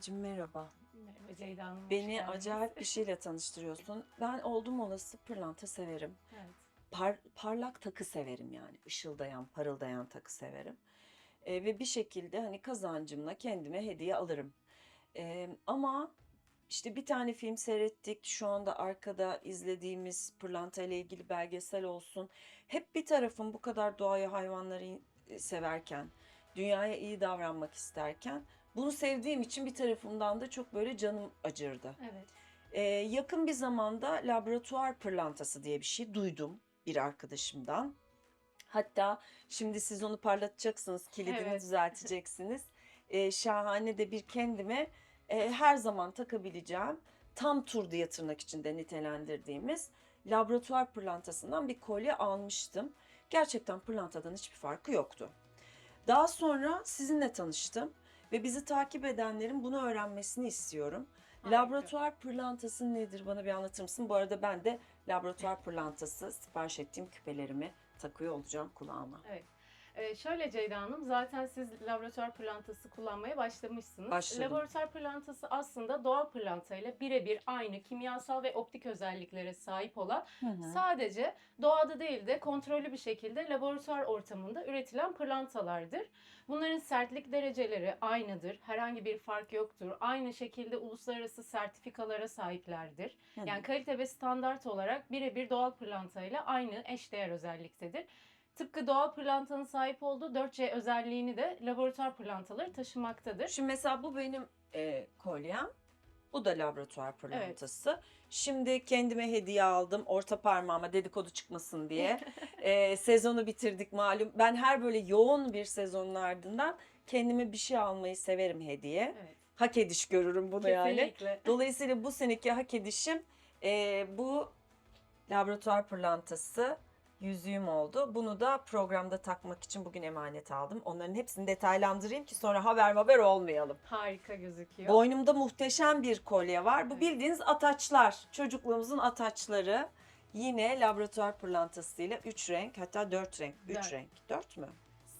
Sevgicim merhaba. Merhaba Ceyda Hanım. Beni acayip bir şeyle tanıştırıyorsun. Ben oldum olası pırlanta severim. Evet. Par- parlak takı severim yani. Işıldayan, parıldayan takı severim. Ee, ve bir şekilde hani kazancımla kendime hediye alırım. Ee, ama işte bir tane film seyrettik. Şu anda arkada izlediğimiz pırlanta ile ilgili belgesel olsun. Hep bir tarafım bu kadar doğayı, hayvanları e, severken, dünyaya iyi davranmak isterken bunu sevdiğim için bir tarafımdan da çok böyle canım acırdı. Evet. Ee, yakın bir zamanda laboratuvar pırlantası diye bir şey duydum bir arkadaşımdan. Hatta şimdi siz onu parlatacaksınız, kilidini Evet. düzelteceksiniz. Ee, şahane de bir kendime e, her zaman takabileceğim tam tur diye tırnak içinde nitelendirdiğimiz laboratuvar pırlantasından bir kolye almıştım. Gerçekten pırlantadan hiçbir farkı yoktu. Daha sonra sizinle tanıştım ve bizi takip edenlerin bunu öğrenmesini istiyorum. Harika. Laboratuvar pırlantası nedir bana bir anlatır mısın? Bu arada ben de laboratuvar pırlantası sipariş ettiğim küpelerimi takıyor olacağım kulağıma. Evet. Ee, şöyle Ceyda Hanım, zaten siz laboratuvar pırlantası kullanmaya başlamışsınız. Başladım. Laboratuvar pırlantası aslında doğal pırlantayla birebir aynı kimyasal ve optik özelliklere sahip olan sadece doğada değil de kontrollü bir şekilde laboratuvar ortamında üretilen pırlantalardır. Bunların sertlik dereceleri aynıdır. Herhangi bir fark yoktur. Aynı şekilde uluslararası sertifikalara sahiplerdir. Hı hı. Yani kalite ve standart olarak birebir doğal pırlantayla aynı eşdeğer özelliktedir. Tıpkı doğal pırlantanın sahip olduğu 4C özelliğini de laboratuvar pırlantaları taşımaktadır. Şimdi mesela bu benim e, kolyem. Bu da laboratuvar pırlantası. Şimdi kendime hediye aldım. Orta parmağıma dedikodu çıkmasın diye. E, sezonu bitirdik malum. Ben her böyle yoğun bir sezonun ardından kendime bir şey almayı severim hediye. Evet. Hak ediş görürüm bunu yani. Kesinlikle. Dolayısıyla bu seneki hak edişim e, bu laboratuvar pırlantası yüzüğüm oldu. Bunu da programda takmak için bugün emanet aldım. Onların hepsini detaylandırayım ki sonra haber haber olmayalım. Harika gözüküyor. Boynumda muhteşem bir kolye var. Bu Evet. bildiğiniz ataçlar. Çocukluğumuzun ataçları. Yine laboratuvar pırlantasıyla 3 renk hatta 4 renk. 3 Dört. renk. 4 mü?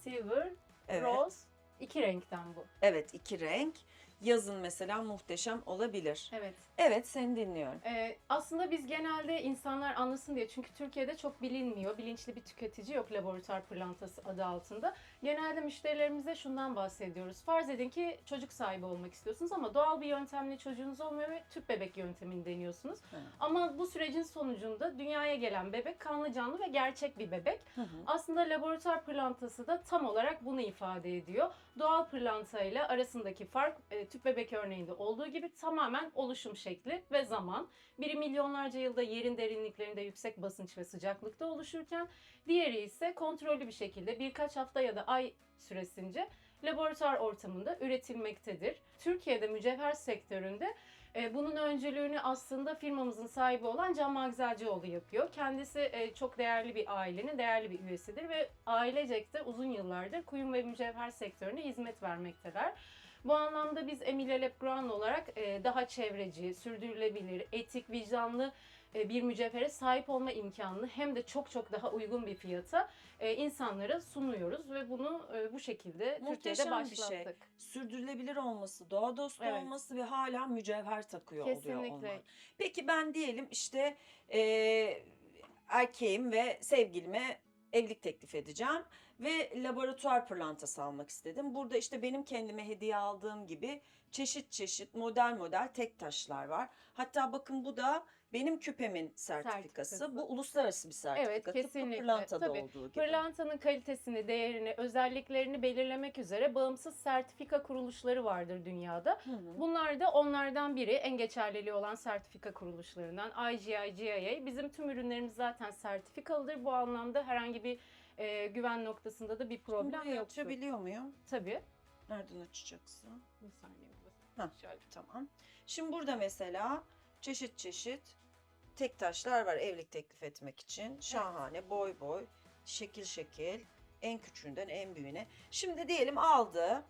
Silver, Evet. rose, iki renkten bu. Evet 2 renk. Yazın mesela muhteşem olabilir. Evet. Evet seni dinliyorum. Ee, aslında biz genelde insanlar anlasın diye çünkü Türkiye'de çok bilinmiyor. Bilinçli bir tüketici yok laboratuvar pırlantası adı altında. Genelde müşterilerimize şundan bahsediyoruz. Farz edin ki çocuk sahibi olmak istiyorsunuz ama doğal bir yöntemle çocuğunuz olmuyor ve tüp bebek yöntemini deniyorsunuz. Hı. Ama bu sürecin sonucunda dünyaya gelen bebek kanlı canlı ve gerçek bir bebek. Hı hı. Aslında laboratuvar pırlantası da tam olarak bunu ifade ediyor. Doğal pırlanta ile arasındaki fark e, tüp bebek örneğinde olduğu gibi tamamen oluşum şekli ve zaman. Biri milyonlarca yılda yerin derinliklerinde yüksek basınç ve sıcaklıkta oluşurken diğeri ise kontrollü bir şekilde birkaç hafta ya da ay süresince laboratuvar ortamında üretilmektedir. Türkiye'de mücevher sektöründe e, bunun öncülüğünü aslında firmamızın sahibi olan Can Magzelcioğlu yapıyor. Kendisi e, çok değerli bir ailenin değerli bir üyesidir ve ailecek de uzun yıllardır kuyum ve mücevher sektörüne hizmet vermekteler. Bu anlamda biz Emilia Lepgran olarak e, daha çevreci, sürdürülebilir, etik, vicdanlı bir mücevhere sahip olma imkanını hem de çok çok daha uygun bir fiyata e, insanlara sunuyoruz ve bunu e, bu şekilde Türkiye'de Muhteşem bir başlattık. şey. Sürdürülebilir olması, doğa dostu Evet. olması ve hala mücevher takıyor oluyor Kesinlikle. olman. Peki ben diyelim işte eee erkeğim ve sevgilime evlilik teklif edeceğim ve laboratuvar pırlantası almak istedim. Burada işte benim kendime hediye aldığım gibi çeşit çeşit model model tek taşlar var. Hatta bakın bu da benim küpemin sertifikası. Sertifikası. Bu uluslararası bir sertifika. Evet, Tıpkı kesinlikle. pırlantada Tabii. olduğu gibi. Pırlantanın kalitesini, değerini, özelliklerini belirlemek üzere bağımsız sertifika kuruluşları vardır dünyada. Hı hı. Bunlar da onlardan biri en geçerliliği olan sertifika kuruluşlarından IGI, GIA. Bizim tüm ürünlerimiz zaten sertifikalıdır. Bu anlamda herhangi bir e, güven noktasında da bir problem yoktur. açabiliyor muyum? Tabii. Nereden açacaksın? Bir saniye. Hah. Şöyle. Tamam. Şimdi burada mesela çeşit çeşit tek taşlar var evlilik teklif etmek için. Şahane, boy boy, şekil şekil, en küçüğünden en büyüğüne. Şimdi diyelim aldı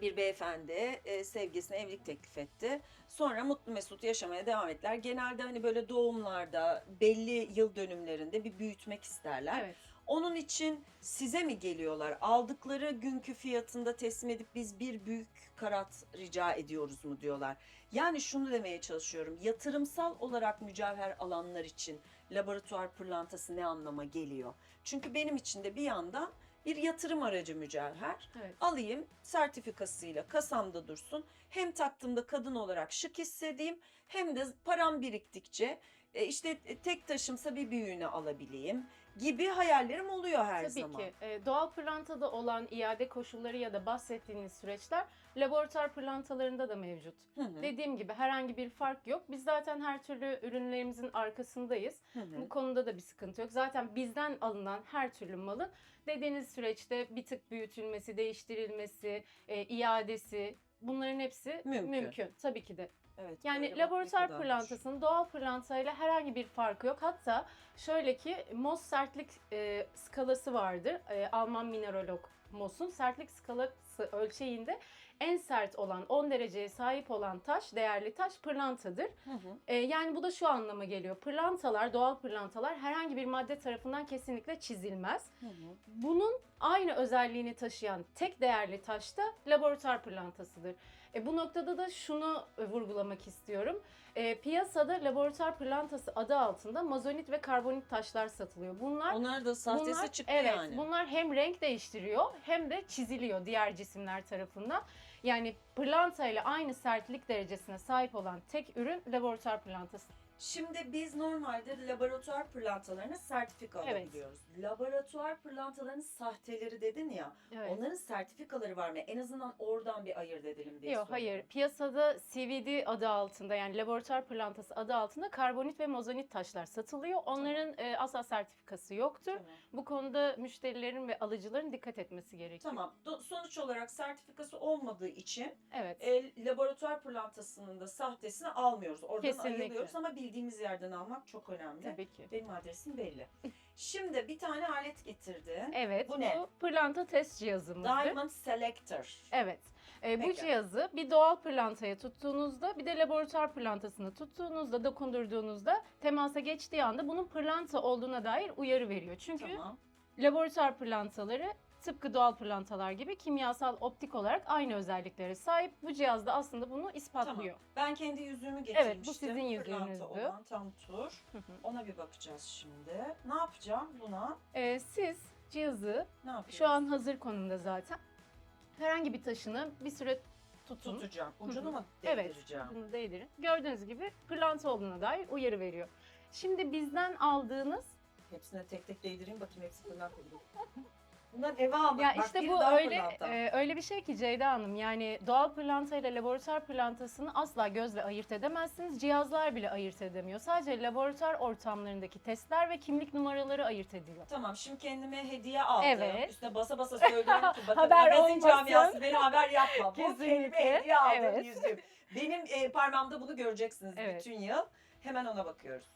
bir beyefendi e, sevgilisine evlilik teklif etti. Sonra mutlu mesut yaşamaya devam ettiler. Genelde hani böyle doğumlarda belli yıl dönümlerinde bir büyütmek isterler. Evet. Onun için size mi geliyorlar? Aldıkları günkü fiyatında teslim edip biz bir büyük karat rica ediyoruz mu diyorlar. Yani şunu demeye çalışıyorum. Yatırımsal olarak mücevher alanlar için laboratuvar pırlantası ne anlama geliyor? Çünkü benim için de bir yandan bir yatırım aracı mücevher. Evet. Alayım sertifikasıyla kasamda dursun. Hem taktığımda kadın olarak şık hissedeyim hem de param biriktikçe e, işte tek taşımsa bir büyüğünü alabileyim gibi hayallerim oluyor her Tabii zaman. ki. E, doğal pırlantada olan iade koşulları ya da bahsettiğiniz süreçler laboratuvar pırlantalarında da mevcut. Hı hı, Dediğim gibi herhangi bir fark yok. Biz zaten her türlü ürünlerimizin arkasındayız. hı hı. Bu konuda da bir sıkıntı yok. Zaten bizden alınan her türlü malın dediğiniz süreçte bir tık büyütülmesi, değiştirilmesi, e, iadesi bunların hepsi Mümkün. mümkün. Tabii ki de. Evet, Yani laboratuvar pırlantasının doğal pırlantayla herhangi bir farkı yok. Hatta şöyle ki Mohs sertlik e, skalası vardır. E, Alman mineralog Mohs'un sertlik skalası ölçeğinde en sert olan 10 dereceye sahip olan taş, değerli taş pırlantadır. Hı hı. E, yani bu da şu anlama geliyor. Pırlantalar, doğal pırlantalar herhangi bir madde tarafından kesinlikle çizilmez. Hı hı. Bunun aynı özelliğini taşıyan tek değerli taş da laboratuvar pırlantasıdır. E, bu noktada da şunu e, vurgulamak istiyorum. E, piyasada laboratuvar pırlantası adı altında mazonit ve karbonit taşlar satılıyor. Bunlar Onlar da sahtesi bunlar, çıktı evet, yani. Bunlar hem renk değiştiriyor hem de çiziliyor diğer cisimler tarafından. Yani pırlanta ile aynı sertlik derecesine sahip olan tek ürün laboratuvar pırlantası. Şimdi biz normalde laboratuvar pırlantalarına sertifika Evet. alabiliyoruz. Laboratuvar pırlantalarının sahteleri dedin ya. Onların sertifikaları var mı? En azından oradan bir ayırt edelim diye Yok hayır. Piyasada CVD adı altında yani laboratuvar pırlantası adı altında karbonit ve mozonit taşlar satılıyor. Onların e, asla sertifikası yoktur. Tamam. Bu konuda müşterilerin ve alıcıların dikkat etmesi gerekiyor. Tamam. Do- Sonuç olarak sertifikası olmadığı için Evet. e, laboratuvar pırlantasının da sahtesini almıyoruz. Oradan Kesinlikle. ayırıyoruz ama bildiğimiz yerden almak çok önemli. Tabii ki. Benim adresim belli. Şimdi bir tane alet getirdi. Evet. Bu Bu, ne? pırlanta test cihazımızdır. Diamond Selector. Evet. E, bu cihazı bir doğal pırlantaya tuttuğunuzda bir de laboratuvar pırlantasını tuttuğunuzda dokundurduğunuzda temasa geçtiği anda bunun pırlanta olduğuna dair uyarı veriyor. Çünkü Tamam. laboratuvar pırlantaları tıpkı doğal pırlantalar gibi kimyasal optik olarak aynı özelliklere sahip. Bu cihaz da aslında bunu ispatlıyor. Ben kendi yüzüğümü getirmiştim. bu sizin yüzüğünüzdü. Pırlanta olan tam tur. Ona bir bakacağız şimdi. Ne yapacağım buna? E, siz cihazı Ne yapıyoruz? şu an hazır konumda zaten. Herhangi bir taşını bir süre tutun. tutacağım. Ucunu mu Evet. değdireceğim? Bunu değdirin. Gördüğünüz gibi pırlanta olduğuna dair uyarı veriyor. Şimdi bizden aldığınız Hepsine tek tek değdireyim bakayım hepsi pırlanta gibi. Bundan eve aldık. ya Bak, işte biri bu öyle pırlanta. e, öyle bir şey ki Ceyda Hanım yani doğal pırlanta ile laboratuvar pırlantasını asla gözle ayırt edemezsiniz. Cihazlar bile ayırt edemiyor. Sadece laboratuvar ortamlarındaki testler ve kimlik numaraları ayırt ediyor. Tamam şimdi kendime hediye aldım. Evet. Üstüne basa basa söylüyorum ki bakın Haber magazin olmasın. camiası beni haber yapma. Bu Kesinlikle. kendime hediye aldığım Evet. yüzüğüm. Benim e, parmağımda bunu göreceksiniz Evet. bütün yıl. Hemen ona bakıyoruz.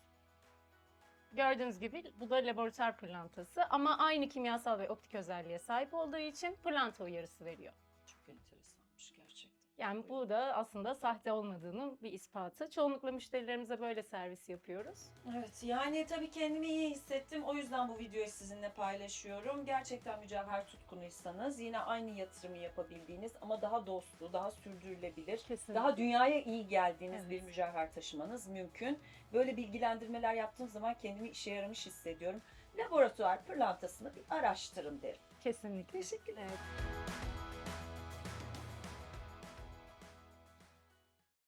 Gördüğünüz gibi bu da laboratuvar pırlantası ama aynı kimyasal ve optik özelliğe sahip olduğu için pırlanta uyarısı veriyor. Çok enteresanmış gerçekten. Yani bu da aslında sahte olmadığının bir ispatı. Çoğunlukla müşterilerimize böyle servis yapıyoruz. Evet yani tabii kendimi iyi hissettim. O yüzden bu videoyu sizinle paylaşıyorum. Gerçekten mücevher tutkunuysanız yine aynı yatırımı yapabildiğiniz ama daha dostlu, daha sürdürülebilir, Kesinlikle. daha dünyaya iyi geldiğiniz Evet. bir mücevher taşımanız mümkün. Böyle bilgilendirmeler yaptığım zaman kendimi işe yaramış hissediyorum. Laboratuvar pırlantasını bir araştırın derim. Kesinlikle. Teşekkürler. Evet.